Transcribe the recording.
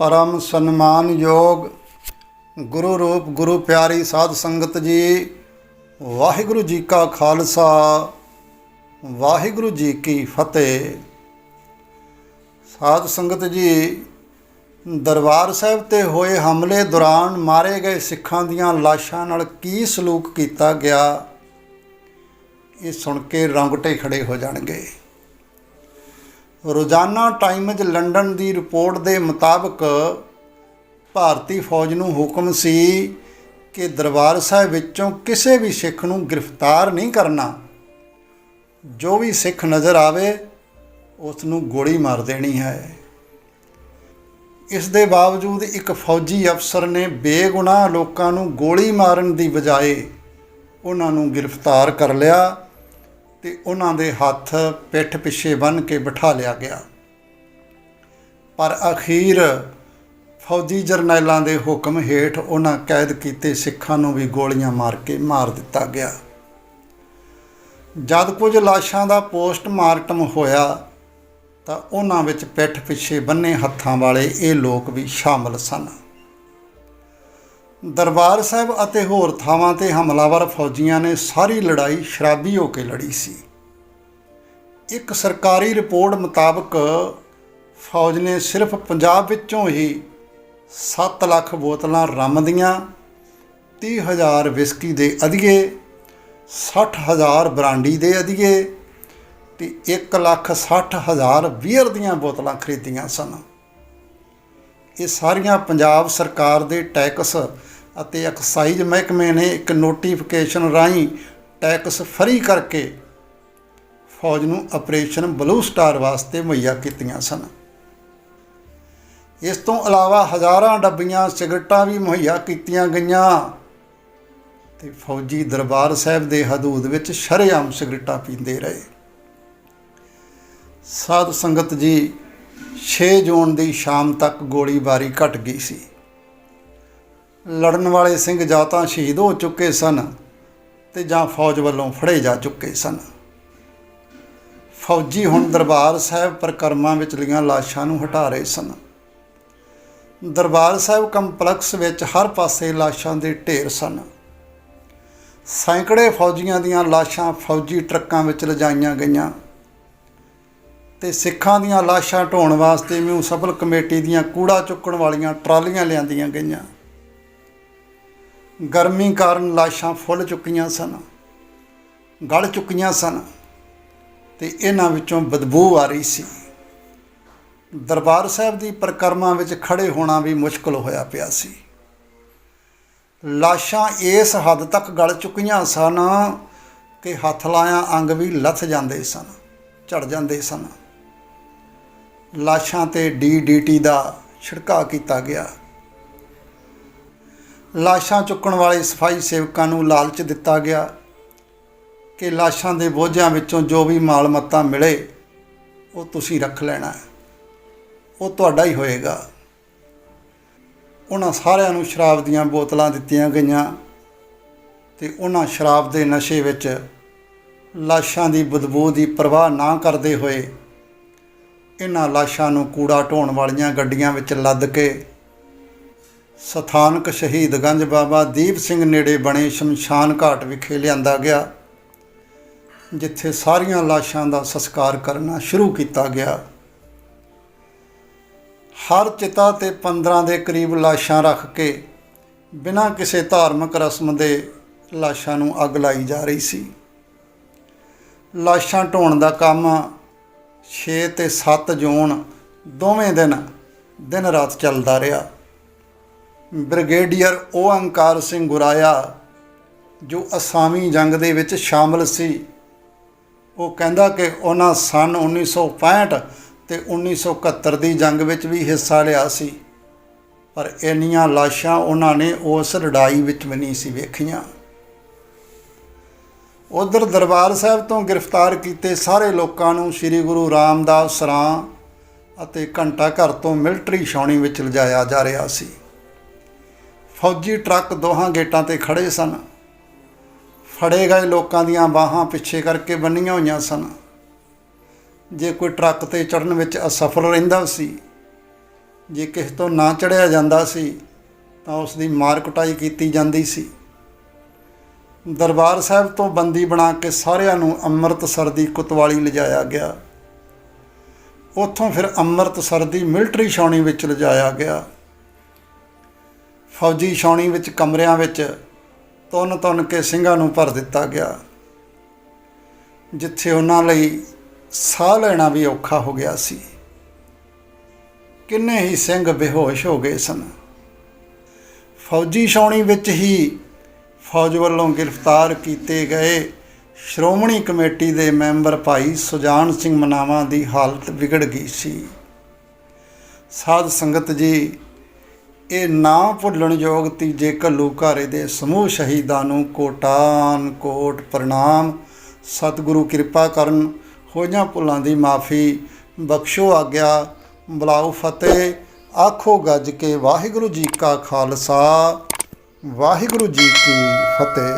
ਪਰਮ ਸਨਮਾਨਯੋਗ ਗੁਰੂ ਰੂਪ ਗੁਰੂ ਪਿਆਰੀ ਸਾਧ ਸੰਗਤ ਜੀ, ਵਾਹਿਗੁਰੂ ਜੀ ਕਾ ਖਾਲਸਾ, ਵਾਹਿਗੁਰੂ ਜੀ ਕੀ ਫਤਿਹ। ਸਾਧ ਸੰਗਤ ਜੀ, ਦਰਬਾਰ ਸਾਹਿਬ ਤੇ ਹੋਏ ਹਮਲੇ ਦੌਰਾਨ ਮਾਰੇ ਗਏ ਸਿੱਖਾਂ ਦੀਆਂ ਲਾਸ਼ਾਂ ਨਾਲ ਕੀ ਸਲੂਕ ਕੀਤਾ ਗਿਆ, ਇਹ ਸੁਣ ਕੇ ਰੰਗਟੇ ਖੜੇ ਹੋ ਜਾਣਗੇ। ਰੋਜ਼ਾਨਾ ਟਾਈਮਜ਼ ਲੰਡਨ ਦੀ ਰਿਪੋਰਟ ਦੇ ਮੁਤਾਬਕ ਭਾਰਤੀ ਫੌਜ ਨੂੰ ਹੁਕਮ ਸੀ ਕਿ ਦਰਬਾਰ ਸਾਹਿਬ ਵਿੱਚੋਂ ਕਿਸੇ ਵੀ ਸਿੱਖ ਨੂੰ ਗ੍ਰਿਫਤਾਰ ਨਹੀਂ ਕਰਨਾ। ਜੋ ਵੀ ਸਿੱਖ ਨਜ਼ਰ ਆਵੇ, ਉਸ ਨੂੰ ਗੋਲੀ ਮਾਰ ਦੇਣੀ ਹੈ। ਇਸ ਦੇ ਬਾਵਜੂਦ ਇੱਕ ਫੌਜੀ ਅਫਸਰ ਨੇ ਬੇਗੁਨਾਹ ਲੋਕਾਂ ਨੂੰ ਗੋਲੀ ਮਾਰਨ ਦੀ ਬਜਾਏ ਉਹਨਾਂ ਨੂੰ ਗ੍ਰਿਫਤਾਰ ਕਰ ਲਿਆ। ਤੇ ਉਹਨਾਂ ਦੇ ਹੱਥ ਪਿੱਠ ਪਿੱਛੇ ਬੰਨ੍ਹ ਕੇ ਬਿਠਾ ਲਿਆ ਗਿਆ। ਪਰ ਅਖੀਰ ਫੌਜੀ ਜਰਨੈਲਾਂ ਦੇ ਹੁਕਮ ਹੇਠ ਉਹਨਾਂ ਕੈਦ ਕੀਤੇ ਸਿੱਖਾਂ ਨੂੰ ਵੀ ਗੋਲੀਆਂ ਮਾਰ ਕੇ ਮਾਰ ਦਿੱਤਾ ਗਿਆ। ਜਦ ਕੁਝ ਲਾਸ਼ਾਂ ਦਾ ਪੋਸਟਮਾਰਟਮ ਹੋਇਆ ਤਾਂ ਉਹਨਾਂ ਵਿੱਚ ਪਿੱਠ ਪਿੱਛੇ ਬੰਨੇ ਹੱਥਾਂ ਵਾਲੇ ਇਹ ਲੋਕ ਵੀ ਸ਼ਾਮਲ ਸਨ। ਦਰਬਾਰ ਸਾਹਿਬ ਅਤੇ ਹੋਰ ਥਾਵਾਂ ਤੇ ਹਮਲਾਵਰ ਫੌਜੀਆਂ ਨੇ ਸਾਰੀ ਲੜਾਈ ਸ਼ਰਾਬੀ ਹੋ ਕੇ ਲੜੀ ਸੀ। ਇੱਕ ਸਰਕਾਰੀ ਰਿਪੋਰਟ ਮੁਤਾਬਕ ਫੌਜ ਨੇ ਸਿਰਫ ਪੰਜਾਬ ਵਿੱਚੋਂ ਹੀ 7 ਲੱਖ ਬੋਤਲਾਂ ਰੰਮ ਦੀਆਂ 30000 ਵਿਸਕੀ ਦੇ ਅਧੀਏ 60000 ਬਰਾਂਡੀ ਦੇ ਅਧੀਏ ਤੇ 1 ਲੱਖ 60 ਹਜ਼ਾਰ ਬੀਅਰ ਦੀਆਂ ਬੋਤਲਾਂ ਖਰੀਦੀਆਂ ਸਨ। ਇਹ ਸਾਰੀਆਂ ਪੰਜਾਬ ਸਰਕਾਰ ਦੇ ਟੈਕਸ ਅਤੇ ਐਕਸਾਈਜ਼ ਮਹਿਕਮੇ ਨੇ ਇੱਕ ਨੋਟੀਫਿਕੇਸ਼ਨ ਰਾਹੀਂ ਟੈਕਸ ਫਰੀ ਕਰਕੇ ਫੌਜ ਨੂੰ ਆਪਰੇਸ਼ਨ ਬਲੂ ਸਟਾਰ ਵਾਸਤੇ ਮੁਹੱਈਆ ਕੀਤੀਆਂ ਸਨ। ਇਸ ਤੋਂ ਇਲਾਵਾ ਹਜ਼ਾਰਾਂ ਡੱਬੀਆਂ, ਸਿਗਰਟਾਂ ਵੀ ਮੁਹੱਈਆ ਕੀਤੀਆਂ ਗਈਆਂ ਤੇ ਫੌਜੀ ਦਰਬਾਰ ਸਾਹਿਬ ਦੇ ਹਦੂਦ ਵਿੱਚ ਸ਼ਰੇਆਮ ਸਿਗਰਟਾਂ ਪੀਂਦੇ ਰਹੇ। ਸਾਧ ਸੰਗਤ ਜੀ 6 ਜੂਨ ਦੀ ਸ਼ਾਮ ਤੱਕ ਗੋਲੀਬਾਰੀ ਘਟ ਗਈ ਸੀ। ਲੜਨ ਵਾਲੇ ਸਿੰਘ ਜਾਂ ਤਾਂ ਸ਼ਹੀਦ ਹੋ ਚੁੱਕੇ ਸਨ ਤੇ ਜਾਂ ਫੌਜ ਵੱਲੋਂ ਫੜੇ ਜਾ ਚੁੱਕੇ ਸਨ। ਫੌਜੀ ਹੁਣ ਦਰਬਾਰ ਸਾਹਿਬ ਪ੍ਰਕਰਮਾਂ ਵਿਚਲੀਆਂ ਲਾਸ਼ਾਂ ਨੂੰ ਹਟਾ ਰਹੇ ਸਨ। ਦਰਬਾਰ ਸਾਹਿਬ ਕੰਪਲੈਕਸ ਵਿੱਚ ਹਰ ਪਾਸੇ ਲਾਸ਼ਾਂ ਦੇ ਢੇਰ ਸਨ। ਸੈਂਕੜੇ ਫੌਜੀਆਂ ਦੀਆਂ ਲਾਸ਼ਾਂ ਫੌਜੀ ਟਰੱਕਾਂ ਵਿੱਚ ਲਿਜਾਈਆਂ ਗਈਆਂ। ਤੇ ਸਿੱਖਾਂ ਦੀਆਂ ਲਾਸ਼ਾਂ ਢੋਣ ਵਾਸਤੇ ਮਿਊਂਸਪਲ ਕਮੇਟੀ ਦੀਆਂ ਕੂੜਾ ਚੁੱਕਣ ਵਾਲੀਆਂ ਟਰਾਲੀਆਂ ਲਿਆਂਦੀਆਂ ਗਈਆਂ। ਗਰਮੀ ਕਾਰਨ ਲਾਸ਼ਾਂ ਫੁੱਲ ਚੁੱਕੀਆਂ ਸਨ, ਗਲ ਚੁੱਕੀਆਂ ਸਨ ਤੇ ਇਹਨਾਂ ਵਿੱਚੋਂ ਬਦਬੂ ਆ ਰਹੀ ਸੀ। ਦਰਬਾਰ ਸਾਹਿਬ ਦੀ ਪ੍ਰਕਰਮਾਂ ਵਿੱਚ ਖੜੇ ਹੋਣਾ ਵੀ ਮੁਸ਼ਕਲ ਹੋਇਆ ਪਿਆ ਸੀ। ਲਾਸ਼ਾਂ ਇਸ ਹੱਦ ਤੱਕ ਗਲ ਚੁੱਕੀਆਂ ਸਨ ਕਿ ਹੱਥ ਲਾਇਆ ਅੰਗ ਵੀ ਲੱਥ ਜਾਂਦੇ ਸਨ, ਝੜ ਜਾਂਦੇ ਸਨ। ਲਾਸ਼ਾਂ ਤੇ ਡੀਡੀਟੀ ਦਾ ਛਿੜਕਾਅ ਕੀਤਾ ਗਿਆ। ਲਾਸ਼ਾਂ ਚੁੱਕਣ ਵਾਲੇ ਸਫ਼ਾਈ ਸੇਵਕਾਂ ਨੂੰ ਲਾਲਚ ਦਿੱਤਾ ਗਿਆ ਕਿ ਲਾਸ਼ਾਂ ਦੇ ਬੋਝਾਂ ਵਿੱਚੋਂ ਜੋ ਵੀ ਮਾਲ ਮੱਤਾ ਮਿਲੇ, ਉਹ ਤੁਸੀਂ ਰੱਖ ਲੈਣਾ ਉਹ ਤੁਹਾਡਾ ਹੀ ਹੋਏਗਾ। ਉਹਨਾਂ ਸਾਰਿਆਂ ਨੂੰ ਸ਼ਰਾਬ ਦੀਆਂ ਬੋਤਲਾਂ ਦਿੱਤੀਆਂ ਗਈਆਂ ਤੇ ਉਹਨਾਂ ਸ਼ਰਾਬ ਦੇ ਨਸ਼ੇ ਵਿੱਚ ਲਾਸ਼ਾਂ ਦੀ ਬਦਬੂ ਦੀ ਪਰਵਾਹ ਨਾ ਕਰਦੇ ਹੋਏ ਇਹਨਾਂ ਲਾਸ਼ਾਂ ਨੂੰ ਕੂੜਾ ਢੋਣ ਵਾਲੀਆਂ ਗੱਡੀਆਂ ਵਿੱਚ ਲੱਦ ਕੇ ਸਥਾਨਕ ਸ਼ਹੀਦਗੰਜ ਬਾਬਾ ਦੀਪ ਸਿੰਘ ਨੇੜੇ ਬਣੇ ਸ਼ਮਸ਼ਾਨ ਘਾਟ ਵਿਖੇ ਲਿਆਂਦਾ ਗਿਆ, ਜਿੱਥੇ ਸਾਰੀਆਂ ਲਾਸ਼ਾਂ ਦਾ ਸੰਸਕਾਰ ਕਰਨਾ ਸ਼ੁਰੂ ਕੀਤਾ ਗਿਆ। ਹਰ ਚਿਤਾ ਤੇ 15 ਦੇ ਕਰੀਬ ਲਾਸ਼ਾਂ ਰੱਖ ਕੇ ਬਿਨਾਂ ਕਿਸੇ ਧਾਰਮਿਕ ਰਸਮ ਦੇ ਲਾਸ਼ਾਂ ਨੂੰ ਅੱਗ ਲਾਈ ਜਾ ਰਹੀ ਸੀ। ਲਾਸ਼ਾਂ ਢੋਣ ਦਾ ਕੰਮ 6 ਤੇ 7 ਜੂਨ ਦੋਵੇਂ ਦਿਨ ਦਿਨ ਰਾਤ ਚੱਲਦਾ ਰਿਹਾ। ਬ੍ਰਿਗੇਡੀਅਰ ਓੰਕਾਰ ਸਿੰਘ ਗੁਰਾਇਆ, ਜੋ ਅਸਾਮੀ ਜੰਗ ਦੇ ਵਿੱਚ ਸ਼ਾਮਲ ਸੀ, ਉਹ ਕਹਿੰਦਾ ਕਿ ਉਹਨਾਂ ਸਨ 1965 ਤੇ 1971 ਦੀ ਜੰਗ ਵਿੱਚ ਵੀ ਹਿੱਸਾ ਲਿਆ ਸੀ, ਪਰ ਇੰਨੀਆਂ ਲਾਸ਼ਾਂ ਉਹਨਾਂ ਨੇ ਉਸ ਲੜਾਈ ਵਿੱਚ ਵੀ ਨਹੀਂ ਸੀ ਵੇਖੀਆਂ। ਉਧਰ ਦਰਬਾਰ ਸਾਹਿਬ ਤੋਂ ਗ੍ਰਿਫਤਾਰ ਕੀਤੇ ਸਾਰੇ ਲੋਕਾਂ ਨੂੰ ਸ੍ਰੀ ਗੁਰੂ ਰਾਮਦਾਸ ਸਰਾਂ ਅਤੇ ਘੰਟਾ ਘਰ ਤੋਂ ਮਿਲਟਰੀ ਛਾਉਣੀ ਵਿੱਚ ਲਿਜਾਇਆ ਜਾ ਰਿਹਾ ਸੀ। ਫੌਜੀ ਟਰੱਕ ਦੋਹਾਂ ਗੇਟਾਂ ਤੇ ਖੜੇ ਸਨ। ਫੜੇ ਗਏ ਲੋਕਾਂ ਦੀਆਂ ਬਾਹਾਂ ਪਿੱਛੇ ਕਰਕੇ ਬੰਨੀਆਂ ਹੋਈਆਂ ਸਨ। ਜੇ ਕੋਈ ਟਰੱਕ ਤੇ ਚੜਨ ਵਿੱਚ ਅਸਫਲ ਰਹਿੰਦਾ ਸੀ, ਜੇ ਕਿਸੇ ਤੋਂ ਨਾ ਚੜਿਆ ਜਾਂਦਾ ਸੀ, ਤਾਂ ਉਸ ਦੀ ਮਾਰ ਕੁਟਾਈ ਕੀਤੀ ਜਾਂਦੀ ਸੀ। ਦਰਬਾਰ ਸਾਹਿਬ ਤੋਂ ਬੰਦੀ ਬਣਾ ਕੇ ਸਾਰਿਆਂ ਨੂੰ ਅੰਮ੍ਰਿਤਸਰ ਦੀ ਕੁਤਵਾਲੀ ਲਿਜਾਇਆ ਗਿਆ। ਉੱਥੋਂ ਫਿਰ ਅੰਮ੍ਰਿਤਸਰ ਦੀ ਮਿਲਟਰੀ ਛਾਉਣੀ ਵਿੱਚ ਲਿਜਾਇਆ ਗਿਆ। ਫੌਜੀ ਛਾਉਣੀ ਵਿੱਚ ਕਮਰਿਆਂ ਵਿੱਚ ਤੁੰਨ ਤੁੰਨ ਕੇ ਸਿੰਘਾਂ ਨੂੰ ਭਰ ਦਿੱਤਾ ਗਿਆ। ਜਿੱਥੇ ਉਹਨਾਂ ਲਈ ਸਾਹ ਲੈਣਾ ਵੀ ਔਖਾ ਹੋ ਗਿਆ ਸੀ। ਕਿੰਨੇ ਹੀ ਸਿੰਘ ਬੇਹੋਸ਼ ਹੋ ਗਏ ਸਨ। ਫੌਜੀ ਛਾਉਣੀ ਵਿੱਚ ਹੀ ਫੌਜ ਵੱਲੋਂ ਗ੍ਰਿਫਤਾਰ ਕੀਤੇ ਗਏ ਸ਼੍ਰੋਮਣੀ ਕਮੇਟੀ ਦੇ ਮੈਂਬਰ ਭਾਈ ਸੁਜਾਨ ਸਿੰਘ ਮਨਾਵਾ ਦੀ ਹਾਲਤ ਵਿਗੜ ਗਈ ਸੀ। ਸਾਧ ਸੰਗਤ ਜੀ, ਇਹ ਨਾ ਭੁੱਲਣਯੋਗ ਤੀਜੇ ਘੱਲੂਘਾਰੇ ਦੇ ਸਮੂਹ ਸ਼ਹੀਦਾਂ ਨੂੰ ਕੋਟਾਨ ਕੋਟ ਪ੍ਰਣਾਮ। ਸਤਿਗੁਰੂ ਕਿਰਪਾ ਕਰਨ, ਹੋਈਆਂ ਭੁੱਲਾਂ ਦੀ ਮਾਫੀ ਬਖਸ਼ੋ ਆਗਿਆ। ਬੁਲਾਓ ਫਤਿਹ, ਆਖੋ ਗੱਜ ਕੇ ਵਾਹਿਗੁਰੂ ਜੀ ਕਾ ਖਾਲਸਾ। ਵਾਹਿਗੁਰੂ ਜੀ ਕੀ ਫਤਿਹ।